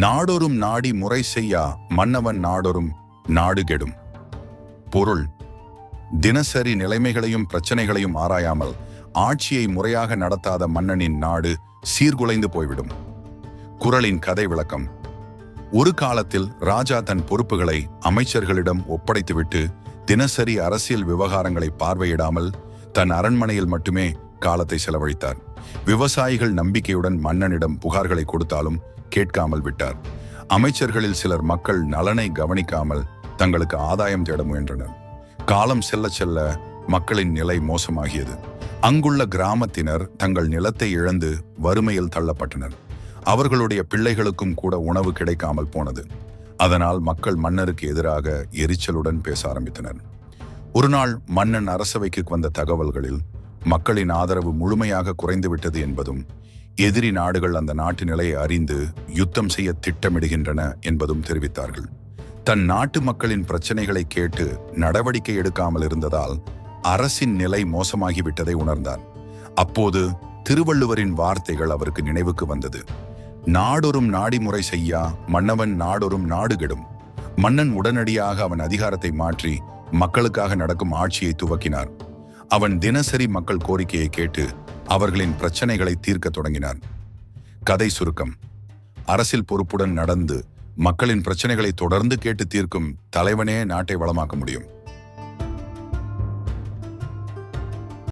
நாடொரும் நாடி முறை செய்யா மன்னவன் நாடொரும் நாடு கெடும். பொருள் தினசரி நிலைமைகளையும் பிரச்சனைகளையும் ஆராயாமல் ஆட்சியை முறையாக நடத்தாத மன்னனின் நாடு சீர்குலைந்து போய்விடும். குறளின் கதை விளக்கம். ஒரு காலத்தில் ராஜா தன் பொறுப்புகளை அமைச்சர்களிடம் ஒப்படைத்துவிட்டு தினசரி அரசியல் விவகாரங்களை பார்வையிடாமல் தன் அரண்மனையில் மட்டுமே காலத்தை செலவழித்தார். விவசாயிகள் நம்பிக்கையுடன் மன்னனிடம் புகார்களை கொடுத்தாலும் கேட்காமல் விட்டார். அமைச்சர்களில் சிலர் மக்கள் நலனை கவனிக்காமல் தங்களுக்கு ஆதாயம் தேட முயன்றனர். காலம் செல்ல செல்ல மக்களின் நிலை மோசமாகியது. அங்குள்ள கிராமத்தினர் தங்கள் நிலத்தை இழந்து வறுமையில் தள்ளப்பட்டனர். அவர்களுடைய பிள்ளைகளுக்கும் கூட உணவு கிடைக்காமல் போனது. அதனால் மக்கள் மன்னருக்கு எதிராக எரிச்சலுடன் பேச ஆரம்பித்தனர். ஒருநாள் மன்னன் அரசவைக்கு வந்த தகவல்களில் மக்களின் ஆதரவு முழுமையாக குறைந்துவிட்டது என்பதும் எதிரி நாடுகள் அந்த நாட்டு நிலையை அறிந்து யுத்தம் செய்ய திட்டமிடுகின்றன என்பதும் தெரிவித்தார்கள். தன் நாட்டு மக்களின் பிரச்சனைகளை கேட்டு நடவடிக்கை எடுக்காமல் இருந்ததால் அரசின் நிலை மோசமாகிவிட்டதை உணர்ந்தார். அப்போது திருவள்ளுவரின் வார்த்தைகள் அவருக்கு நினைவுக்கு வந்தது. நாடொரும் நாடிமுறை செய்யா மன்னவன் நாடொரும் நாடு கெடும் மன்னன் உடனடியாக அவன் அதிகாரத்தை மாற்றி மக்களுக்காக நடக்கும் ஆட்சியை துவக்கினார். அவன் தினசரி மக்கள் கோரிக்கையை கேட்டு அவர்களின் பிரச்சனைகளை தீர்க்கத் தொடங்கினார் கதை சுருக்கம். அரசில் பொறுப்புடன் நடந்து மக்களின் பிரச்சனைகளை தொடர்ந்து கேட்டு தீர்க்கும் தலைவனே நாட்டை வளமாக்க முடியும்.